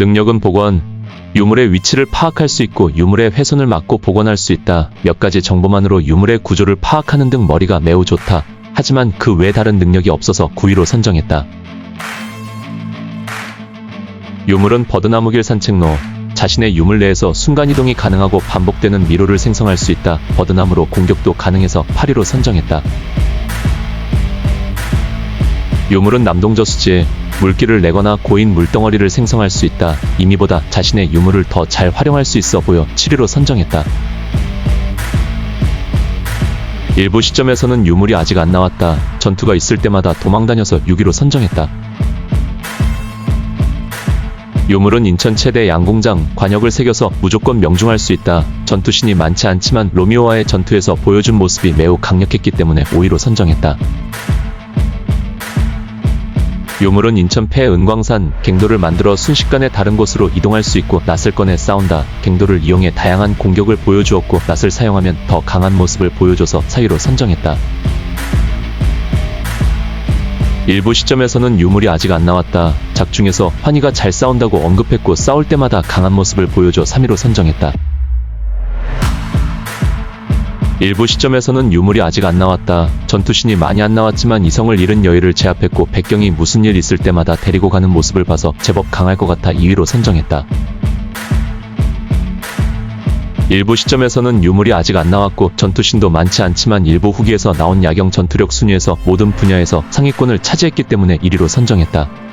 능력은 복원. 유물의 위치를 파악할 수 있고 유물의 훼손을 막고 복원할 수 있다. 몇 가지 정보만으로 유물의 구조를 파악하는 등 머리가 매우 좋다. 하지만 그 외 다른 능력이 없어서 9위로 선정했다. 유물은 버드나무길 산책로. 자신의 유물 내에서 순간이동이 가능하고 반복되는 미로를 생성할 수 있다. 버드나무로 공격도 가능해서 8위로 선정했다. 유물은 남동저수지, 물기를 내거나 고인 물덩어리를 생성할 수 있다. 이미보다 자신의 유물을 더 잘 활용할 수 있어 보여 7위로 선정했다. 일부 시점에서는 유물이 아직 안 나왔다. 전투가 있을 때마다 도망 다녀서 6위로 선정했다. 유물은 인천 최대 양공장 관역을 새겨서 무조건 명중할 수 있다. 전투신이 많지 않지만 로미오와의 전투에서 보여준 모습이 매우 강력했기 때문에 5위로 선정했다. 유물은 인천 폐 은광산 갱도를 만들어 순식간에 다른 곳으로 이동할 수 있고 낫을 꺼내 싸운다. 갱도를 이용해 다양한 공격을 보여주었고 낫을 사용하면 더 강한 모습을 보여줘서 4위로 선정했다. 일부 시점에서는 유물이 아직 안 나왔다. 작중에서 환희가 잘 싸운다고 언급했고 싸울 때마다 강한 모습을 보여줘 3위로 선정했다. 일부 시점에서는 유물이 아직 안 나왔다. 전투신이 많이 안 나왔지만 이성을 잃은 여인을 제압했고 백경이 무슨 일 있을 때마다 데리고 가는 모습을 봐서 제법 강할 것 같아 2위로 선정했다. 일부 시점에서는 유물이 아직 안 나왔고 전투신도 많지 않지만 일부 후기에서 나온 야경 전투력 순위에서 모든 분야에서 상위권을 차지했기 때문에 1위로 선정했다.